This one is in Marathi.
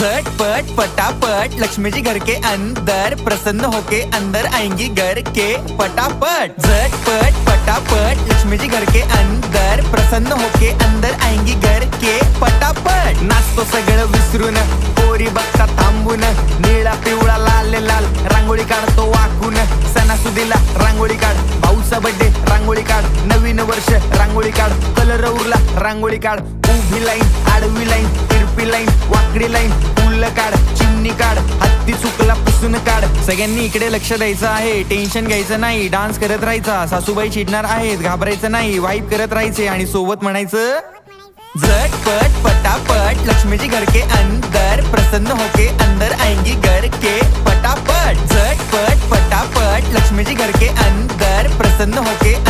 झटपट पटापट. लक्ष्मी जी घर के अंदर प्रसन्न होके अंदर आएंगी घर के पटापट. झटपट पटापट. लक्ष्मी जी घर के अंदर प्रसन्न होके अंदर आएंगी घर के पटापट. नाचतो सगळं विसरून पोरी बघता थांबून. निळा पिवळा लाल लाल रांगोळी काढतो वाकून. सणासुदीला रांगोळी काढ. भाऊचा बड्डे रांगोळी काढ. नवीन वर्ष रांगोळी काढ. कलर उरला रांगोळी काढ. उभी लाईन आडवी लाईन तिरपी लाईन वाकडी लाईन फुलं काढ चिमणी काढ हत्ती चुकला पुसून काढ. सगळ्यांनी इकडे लक्ष द्यायचं आहे टेन्शन घ्यायचं नाही डान्स करत राहायचा. सासूबाई चिडणार आहेत घाबरायचं नाही वाईप करत राहायचे आणि सोबत म्हणायचं झटपट पटापट लक्ष्मीची घरके घर के अंदर प्रसन्न होके अंदर आएंगी घर के पटापट झटपट पटापट लक्ष्मीची घरके घर के अंदर प्रसन्न होके अंदर